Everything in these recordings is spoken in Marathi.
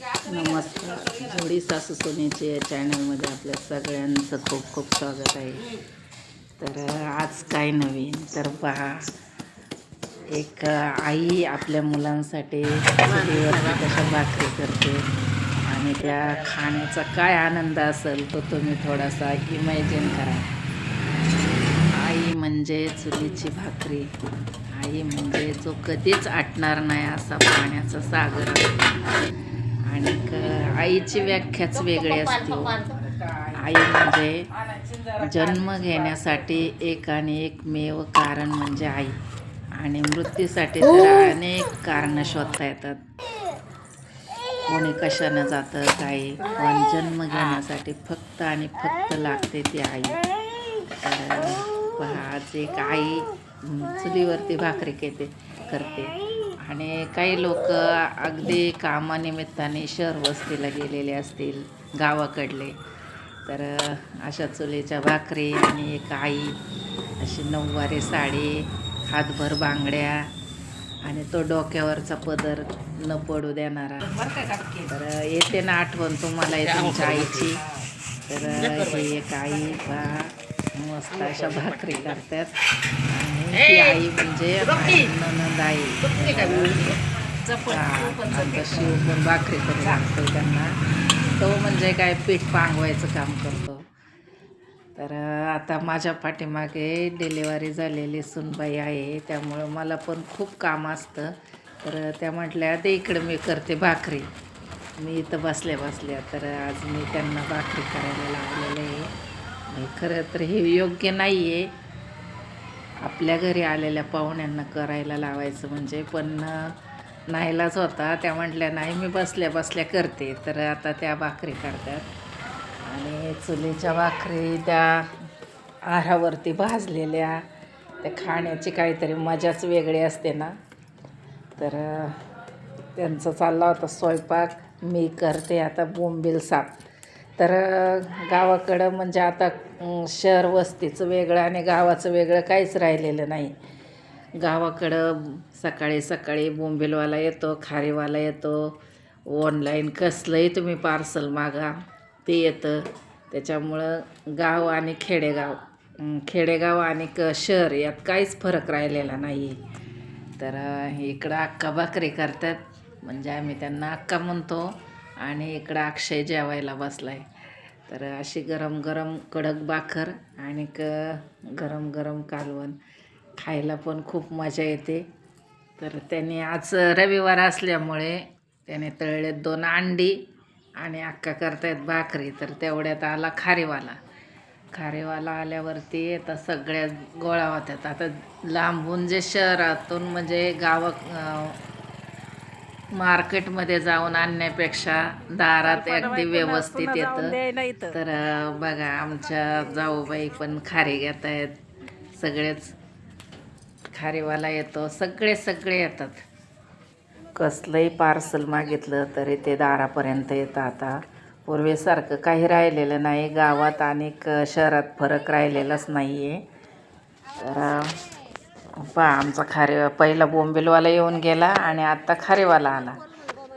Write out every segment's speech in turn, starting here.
नमस्कार. जोडी सासू सोनीचे या चॅनलमध्ये आपल्या सगळ्यांचं खूप खूप स्वागत आहे. तर आज काय नवीन? तर पहा एक आई आपल्या मुलांसाठी कशा भाकरी करते आणि त्या खाण्याचा काय आनंद असेल तो तुम्ही थोडासा इमॅजिन करा. आई म्हणजे चुलीची भाकरी. आई म्हणजे जो कधीच आटणार नाही असा पाण्याचा सागर. आणि क- आईची व्याख्याच वेगळी असते हो. आई म्हणजे जन्म घेण्यासाठी एक आणि एकमेव कारण म्हणजे आई. आणि मृत्यूसाठी तर अनेक कारणं शोधता येतात. कोणी कशानं जातं काही पण जन्म घेण्यासाठी फक्त आणि फक्त लागते ती आई. तर पहा आज एक आई चुलीवरती भाकरी केते करते. आणि काही लोक अगदी कामानिमित्ताने शहर वस्तीला गेलेले असतील गावाकडले. तर अशा चुलीच्या भाकरी आणि एक आई अशी नऊवारी साडी हातभर बांगड्या आणि तो डोक्यावरचा पदर न पडू देणारा. तर येते ना आठवण तुम्हाला तुमच्या आईची. तर ही एक आई पहा मस्त अशा भाकरी करतात. ती आई म्हणजे ननंद आई. शिव पण भाकरी करू लागतो त्यांना. तो म्हणजे काय पीठ पांगवायचं काम करतो. तर आता माझ्या पाठीमागे डिलेवरी झालेली सुनबाई आहे. त्यामुळं मला पण खूप काम असतं. तर त्या म्हटल्या ते इकडं मी करते भाकरी. मी इथं बसल्या बसल्या तर आज मी त्यांना भाकरी करायला लावलेलं आहे. खरं तर हे योग्य नाही आहे आपल्या घरी आलेल्या पाहुण्यांना करायला लावायचं म्हणजे पण नाहीलाच होता. त्या म्हटल्या नाही मी बसल्या बसल्या करते. तर आता त्या भाकरी करतात. आणि चुलीच्या भाकरी त्या आहारावरती भाजलेल्या. त्या खाण्याची काहीतरी मजाच वेगळी असते ना. तर त्यांचा चालला होता स्वयंपाक. मी करते आता बोंबील साप. तर गावाकडं म्हणजे आता शहर वस्तीचं वेगळं आणि गावाचं वेगळं काहीच राहिलेलं नाही. गावाकडं सकाळी सकाळी बोंबीलवाला येतो खारीवाला येतो. ऑनलाईन कसलंही तुम्ही पार्सल मागा ते येतं. त्याच्यामुळं गाव आणि खेडेगाव खेडेगाव आणि क शहर यात काहीच फरक राहिलेला नाही तर इकडं अक्का भाकरी करतात. म्हणजे आम्ही त्यांना अक्का म्हणतो. आणि इकडं अक्षय जेवायला बसलाय. तर अशी गरम गरम कडक भाकर आणि क गरम गरम कालवण. खायला पण खूप मजा येते. तर त्याने आज रविवार असल्यामुळे त्याने तळलेत दोन अंडी आणि अक्का करतायत भाकरी. तर तेवढ्यात आला खारीवाला. खारीवाला आल्यावरती आता सगळ्या गोळा होत्यात. आता लांबून जे शहरातून म्हणजे गावा मार्केटमध्ये जाऊन आणण्यापेक्षा दारात अगदी व्यवस्थित येतं. तर बघा आमच्या जाऊबाई पण खारी घेत आहेत. सगळेच खारीवाला येतो. सगळे सगळे येतात. कसलंही पार्सल मागितलं तरी ते दारापर्यंत येतं आता. पूर्वीसारखं काही राहिलेलं नाही. गावात आणि क- शहरात फरक राहिलेलाच नाही आहे तर पहा आमचा खारे पहिला बोंबिलवाला येऊन गेला आणि आत्ता खारेवाला आला.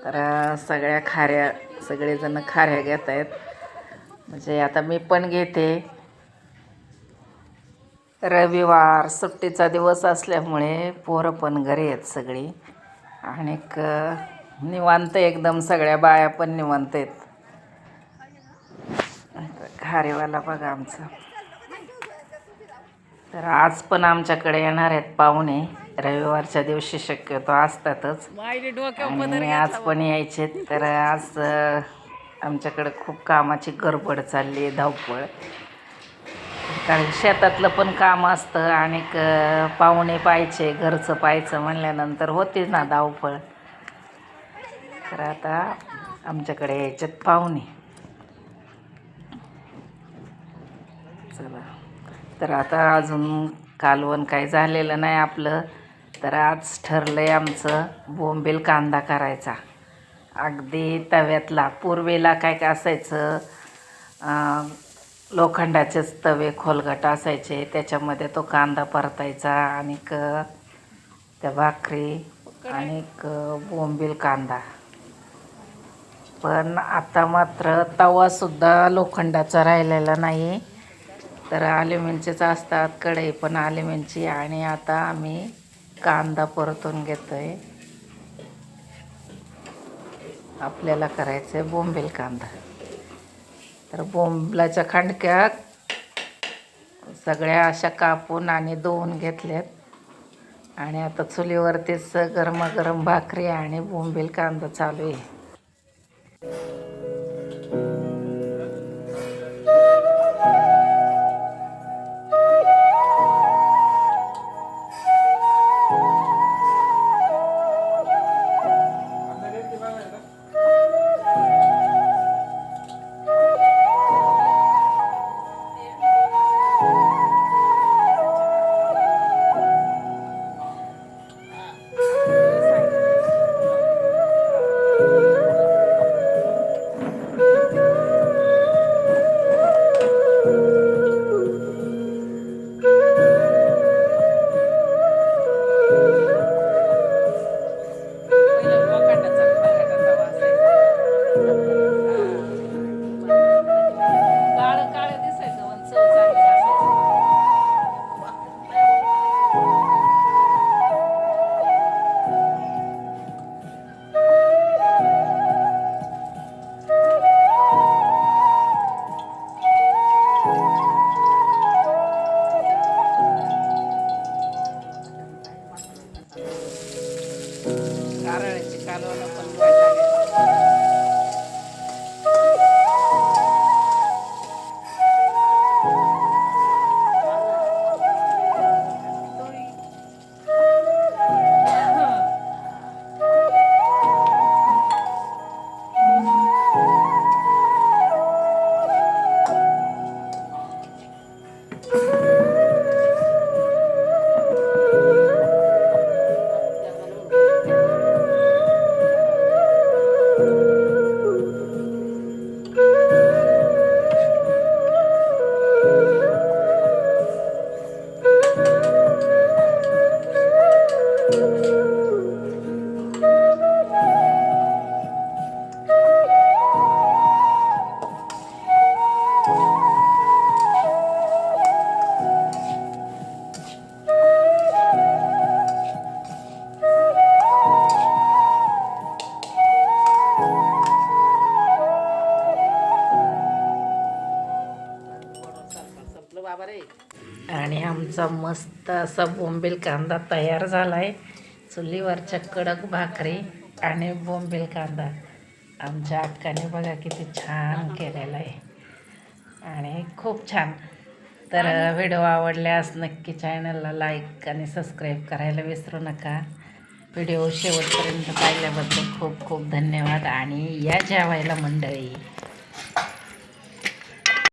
तर सगळ्या खाऱ्या सगळेजण खाऱ्या घेत आहेत. म्हणजे आता मी पण घेते. रविवार सुट्टीचा दिवस असल्यामुळे पोरं पण घरी आहेत सगळी. आणि निवांत एकदम सगळ्या बाया पण निवांत आहेत. खारेवाला बघा आमचं. तर आज पण आमच्याकडे येणार आहेत पाहुणे. रविवारच्या दिवशी शक्यतो असतातच. आणि आज पण यायचे तर आज आमच्याकडे खूप कामाची गडबड चालली आहे धावपळ. कारण शेतातलं पण काम असतं. आणि पाहुणे पाहायचे घरचं पाहायचं म्हणल्यानंतर होतीच ना धावपळ. तर आता आमच्याकडे यायच्यात पाहुणे. चला. तर आता अजून कालवण काही झालेलं नाही आपलं. तर आज ठरलं आहे आमचं बोंबील कांदा करायचा. अगदी तव्यातला पूर्वेला काय काय असायचं लोखंडाचेच तवे खोलगट असायचे त्याच्यामध्ये तो कांदा परतायचा आणि क त्या भाकरी आणि क बोंबील कांदा. पण आता मात्र तवासुद्धा लोखंडाचा राहिलेला नाही तर अल्युमिनचेच असतात कढई पण अल्युमिनची आणि आता आम्ही कांदा परतून घेतो आहे आपल्याला करायचं आहे बोंबील कांदा. तर बोंबलाच्या खांडक्या सगळ्या अशा कापून आणि धुवून घेतल्यात. आणि आता चुलीवरतीच गरमागरम भाकरी आणि बोंबील कांदा चालू आहे. आणि आमचा मस्त असा बोंबील कांदा तयार झाला आहे चुलीवरच्या कडक भाकरी आणि बोंबील कांदा. आमच्या अक्काने बघा किती छान केलेला आहे. आणि खूप छान. तर व्हिडिओ आवडल्यास नक्की चॅनलला लाईक आणि सबस्क्राईब करायला विसरू नका. व्हिडिओ शेवटपर्यंत पाहिल्याबद्दल खूप खूप धन्यवाद. आणि या जेवायला मंडळी.